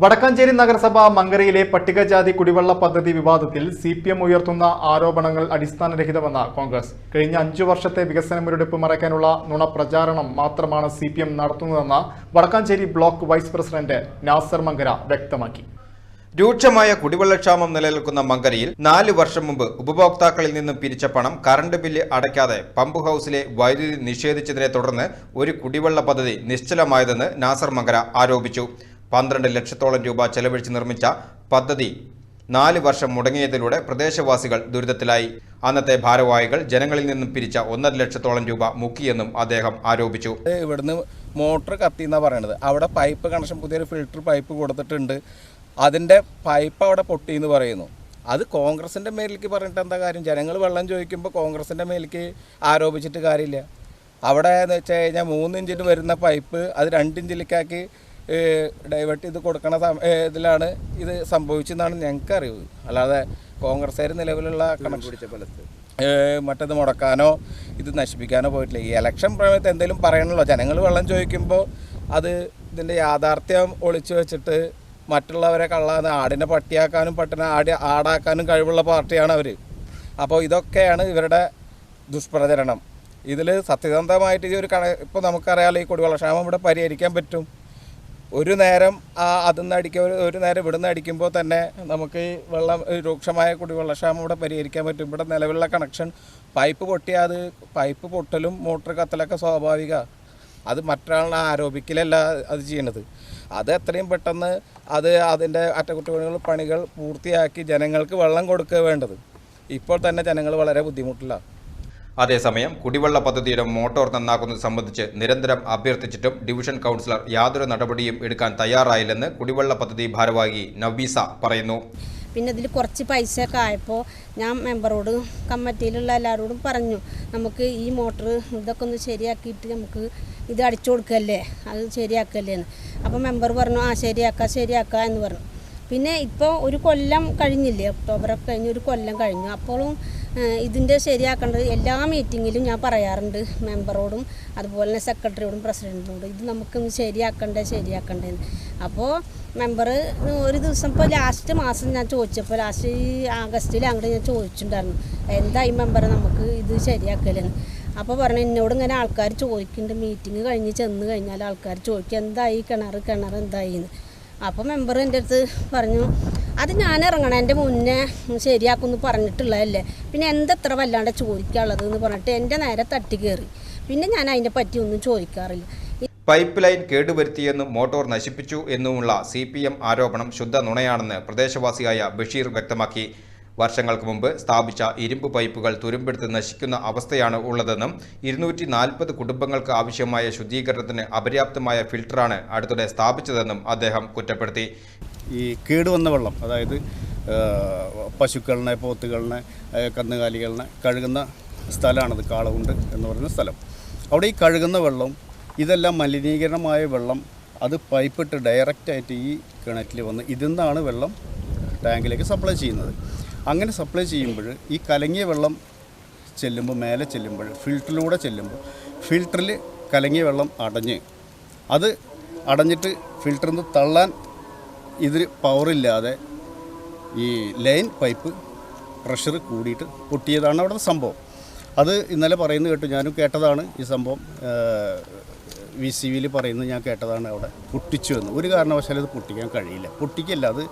വടക്കാഞ്ചേരി നഗരസഭ മങ്കരയിലെ പട്ടികജാതി കുടിവെള്ള പദ്ധതി വിവാദത്തിൽ സി പി എം ഉയർത്തുന്ന ആരോപണങ്ങൾ അടിസ്ഥാനരഹിതമെന്ന് കോൺഗ്രസ്. കഴിഞ്ഞ അഞ്ചു വർഷത്തെ വികസന മുരടിപ്പ് മറയ്ക്കാനുള്ള നുണപ്രചാരണം മാത്രമാണ് സി പി എം നടത്തുന്നതെന്ന് Vadakkanchery block vice president Nasar Mankara വ്യക്തമാക്കി. രൂക്ഷമായ കുടിവെള്ളക്ഷാമം നിലനിൽക്കുന്ന മങ്കരയിൽ നാല് വർഷം മുമ്പ് ഉപഭോക്താക്കളിൽ നിന്നും പിരിച്ച പണം കറണ്ട് ബില്ല് അടയ്ക്കാതെ പമ്പ് ഹൌസിലെ വൈദ്യുതി നിഷേധിച്ചതിനെ തുടർന്ന് ഒരു കുടിവെള്ള പദ്ധതി നിശ്ചലമായതെന്ന് നാസർ മങ്കര ആരോപിച്ചു. പന്ത്രണ്ട് ലക്ഷത്തോളം രൂപ ചെലവഴിച്ച് നിർമ്മിച്ച പദ്ധതി നാല് വർഷം മുടങ്ങിയതിലൂടെ പ്രദേശവാസികൾ ദുരിതത്തിലായി. അന്നത്തെ ഭാരവാഹികൾ ജനങ്ങളിൽ നിന്നും പിരിച്ച ഒന്നര ലക്ഷത്തോളം രൂപ മുക്കിയെന്നും അദ്ദേഹം ആരോപിച്ചു. ഇവിടുന്ന് മോട്ടർ കത്തി എന്നാണ് പറയണത്. അവിടെ പൈപ്പ് കണക്ഷൻ പുതിയൊരു ഫിൽട്ടർ പൈപ്പ് കൊടുത്തിട്ടുണ്ട്. അതിന്റെ പൈപ്പ് അവിടെ പൊട്ടി എന്ന് പറയുന്നു. അത് കോൺഗ്രസിന്റെ മേലേക്ക് പറഞ്ഞിട്ട് എന്താ കാര്യം? ജനങ്ങൾ വെള്ളം ചോദിക്കുമ്പോൾ കോൺഗ്രസിന്റെ മേലേക്ക് ആരോപിച്ചിട്ട് കാര്യമില്ല. അവിടെ എന്ന് വെച്ച് കഴിഞ്ഞാൽ മൂന്ന് ഇഞ്ചിന് വരുന്ന പൈപ്പ് അത് രണ്ട് ഇഞ്ചിലേക്കാക്കി ഡൈവേർട്ട് ചെയ്ത് കൊടുക്കണ ഇതിലാണ് ഇത് സംഭവിച്ചെന്നാണ് ഞങ്ങൾക്ക് അറിവ്. അല്ലാതെ കോൺഗ്രസ്സുകാർ നിലവിലുള്ള ഫലത്ത് മറ്റത് മുടക്കാനോ ഇത് നശിപ്പിക്കാനോ പോയിട്ടില്ല. ഈ ഇലക്ഷൻ പ്രമേയത്തെ എന്തെങ്കിലും പറയണല്ലോ. ജനങ്ങൾ വെള്ളം ചോദിക്കുമ്പോൾ അത് ഇതിന്റെ യാഥാർത്ഥ്യം ഒളിച്ചു വെച്ചിട്ട് മറ്റുള്ളവരെ കള്ളാന്ന് ആടിനെ പട്ടിയാക്കാനും പട്ടിനെ ആടി ആടാക്കാനും കഴിവുള്ള പാർട്ടിയാണ് അവർ അപ്പോൾ ഇതൊക്കെയാണ് ഇവരുടെ ദുഷ്പ്രചരണം. ഇതിൽ സത്യസന്ധമായിട്ട് ഈ ഒരു കണ ഇപ്പോൾ നമുക്കറിയാലോ ഈ കുടിവെള്ളക്ഷാമം ഇവിടെ പരിഹരിക്കാൻ പറ്റും. ഒരു നേരം ആ അതിന്ന് അടിക്കുക ഒരു- നേരം ഇവിടുന്ന് അടിക്കുമ്പോൾ തന്നെ നമുക്ക് ഈ വെള്ളം രൂക്ഷമായ കുടിവെള്ളക്ഷാമം ഇവിടെ പരിഹരിക്കാൻ പറ്റും. ഇവിടെ നിലവിലുള്ള കണക്ഷൻ പൈപ്പ് പൊട്ടിയാൽ പൈപ്പ് പൊട്ടലും മോട്ടർ കത്തലൊക്കെ സ്വാഭാവിക. അത് മറ്റൊരാളെ ആരോപിക്കലല്ല അത് ചെയ്യണത്. അത് എത്രയും പെട്ടെന്ന് അത് അതിന്റെ അറ്റകുറ്റപ്പണികൾ പണികൾ പൂർത്തിയാക്കി ജനങ്ങൾക്ക് വെള്ളം കൊടുക്കുക വേണ്ടത്. ഇപ്പോൾ തന്നെ ജനങ്ങൾ വളരെ ബുദ്ധിമുട്ടിലാണ് അതേസമയം കുടിവെള്ള പദ്ധതിയുടെ മോട്ടോർ നന്നാക്കുന്നത് സംബന്ധിച്ച് നിരന്തരം അഭ്യർത്ഥിച്ചിട്ടും ഡിവിഷൻ കൗൺസിലർ യാതൊരു നടപടിയും എടുക്കാൻ തയ്യാറായില്ലെന്ന് കുടിവെള്ള പദ്ധതി ഭാരവാഹി നവീസ പറയുന്നു. പിന്നെ ഇതിൽ കുറച്ച് പൈസ ഒക്കെ ആയപ്പോൾ ഞാൻ മെമ്പറോട് കമ്മിറ്റിയിലുള്ള എല്ലാവരോടും പറഞ്ഞു നമുക്ക് ഈ മോട്ടർ ഇതൊക്കെ ഒന്ന് ശരിയാക്കിയിട്ട് നമുക്ക് ഇത് അടിച്ചു കൊടുക്കല്ലേ? അത് ശരിയാക്കല്ലേന്ന്. അപ്പോൾ മെമ്പർ പറഞ്ഞു ആ ശരിയാക്കാം ശരിയാക്കാം എന്ന് പറഞ്ഞു. പിന്നെ ഇപ്പോൾ ഒരു കൊല്ലം കഴിഞ്ഞില്ലേ? ഒക്ടോബറൊക്കെ കഴിഞ്ഞ് ഒരു കൊല്ലം കഴിഞ്ഞു. അപ്പോഴും ഇതിന്റെ ശരിയാക്കേണ്ടത് എല്ലാ മീറ്റിങ്ങിലും ഞാൻ പറയാറുണ്ട് മെമ്പറോടും അതുപോലെ തന്നെ സെക്രട്ടറിയോടും പ്രസിഡന്റിനോടും ഇത് നമുക്കൊന്ന് ശരിയാക്കണ്ടേ ശരിയാക്കണ്ടേന്ന് അപ്പോൾ മെമ്പർ ഒരു ദിവസം ഇപ്പോൾ ലാസ്റ്റ് മാസം ഞാൻ ചോദിച്ചപ്പോൾ ലാസ്റ്റ് ഈ ആഗസ്റ്റിൽ അങ്ങോട്ട് ഞാൻ ചോദിച്ചിട്ടുണ്ടായിരുന്നു എന്തായി മെമ്പർ നമുക്ക് ഇത് ശരിയാക്കലെന്ന് അപ്പോൾ പറഞ്ഞു എന്നോട് ഇങ്ങനെ ആൾക്കാർ ചോദിക്കുന്നുണ്ട്. മീറ്റിംഗ് കഴിഞ്ഞ് ചെന്ന് കഴിഞ്ഞാൽ ആൾക്കാർ ചോദിക്കും എന്തായി കിണർ കിണർ എന്തായി എന്ന്. അപ്പോൾ മെമ്പർ എന്റെ അടുത്ത് പറഞ്ഞു അത് ഞാൻ ഇറങ്ങണം എന്റെ മുന്നേ ശരിയാക്കുമെന്ന് പറഞ്ഞിട്ടുള്ളതല്ലേ. പിന്നെ എന്തെത്ര വല്ലാണ്ട് ചോദിക്കാനുള്ളത്? എന്ന് പറഞ്ഞിട്ട് എന്റെ നേരെ തട്ടി കയറി പിന്നെ ഞാൻ അതിനെ പറ്റി ഒന്നും ചോദിക്കാറില്ല. പൈപ്പ് ലൈൻ കേടുവരുത്തിയെന്നും മോട്ടോർ നശിപ്പിച്ചു എന്നുമുള്ള സി ആരോപണം ശുദ്ധ നുണയാണെന്ന് പ്രദേശവാസിയായ ബഷീർ വ്യക്തമാക്കി. വർഷങ്ങൾക്ക് മുമ്പ് സ്ഥാപിച്ച ഇരുമ്പ് പൈപ്പുകൾ തുരുമ്പെടുത്ത് നശിക്കുന്ന അവസ്ഥയാണ് ഉള്ളതെന്നും ഇരുന്നൂറ്റി നാൽപ്പത് കുടുംബങ്ങൾക്ക് ആവശ്യമായ ശുദ്ധീകരണത്തിന് അപര്യാപ്തമായ ഫിൽട്ടറാണ് അടുത്തിടെ സ്ഥാപിച്ചതെന്നും അദ്ദേഹം കുറ്റപ്പെടുത്തി. ഈ കേടുവന്ന വെള്ളം അതായത് പശുക്കളിനെ പോത്തുകളിനെ കന്നുകാലികളിനെ കഴുകുന്ന സ്ഥലമാണത് കാളകുണ്ട് എന്ന് പറയുന്ന സ്ഥലം. അവിടെ ഈ കഴുകുന്ന വെള്ളം ഇതെല്ലാം മലിനീകരണമായ വെള്ളം അത് പൈപ്പിട്ട് ഡയറക്റ്റായിട്ട് ഈ കിണറ്റിൽ വന്ന് ഇതിൽ നിന്നാണ് വെള്ളം ടാങ്കിലേക്ക് സപ്ലൈ ചെയ്യുന്നത്. അങ്ങനെ സപ്ലൈ ചെയ്യുമ്പോൾ ഈ കലങ്ങിയ വെള്ളം ചെല്ലുമ്പോൾ മേലെ ചെല്ലുമ്പോൾ ഫിൽറ്ററിലൂടെ ചെല്ലുമ്പോൾ ഫിൽറ്ററിൽ കലങ്ങിയ വെള്ളം അടഞ്ഞ് അത് അടഞ്ഞിട്ട് ഫിൽറ്ററിൽ നിന്ന് തള്ളാൻ ഇതിൽ പവറില്ലാതെ ഈ ലൈൻ പൈപ്പ് പ്രഷർ കൂടിയിട്ട് പൊട്ടിയതാണ് അവിടുത്തെ സംഭവം. അത് ഇന്നലെ പറയുന്നത് കേട്ടു ഞാനും കേട്ടതാണ് ഈ സംഭവം. വി സി വിയിൽ പറയുന്നത് ഞാൻ കേട്ടതാണ് അവിടെ. പൊട്ടിച്ചു എന്ന്. ഒരു കാരണവശാലും അത് പൊട്ടിക്കാൻ കഴിയില്ല. പൊട്ടിക്കല്ല അത്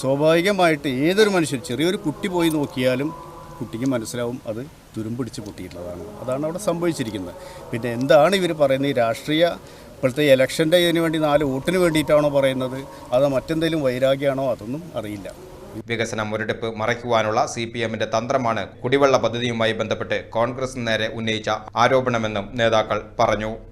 സ്വാഭാവികമായിട്ട് ഏതൊരു മനുഷ്യർ ചെറിയൊരു കുട്ടി പോയി നോക്കിയാലും കുട്ടിക്ക് മനസ്സിലാവും അത് തുരുമ്പിടിച്ച് പൊട്ടിയിട്ടുള്ളതാണ്. അതാണ് അവിടെ സംഭവിച്ചിരിക്കുന്നത്. പിന്നെ എന്താണ് ഇവർ പറയുന്നത്? ഈ രാഷ്ട്രീയ ഇപ്പോഴത്തെ ഇലക്ഷന്റെ ഇതിന് വേണ്ടി നാല് വോട്ടിന് വേണ്ടിയിട്ടാണോ പറയുന്നത്? അതോ മറ്റെന്തെങ്കിലും വൈരാഗ്യമാണോ? അതൊന്നും അറിയില്ല. വികസന മുരടിപ്പ് മറയ്ക്കുവാനുള്ള സി പി എമ്മിന്റെ തന്ത്രമാണ് കുടിവെള്ള പദ്ധതിയുമായി ബന്ധപ്പെട്ട് കോൺഗ്രസ് നേരെ ഉന്നയിച്ച ആരോപണമെന്നും നേതാക്കൾ പറഞ്ഞു.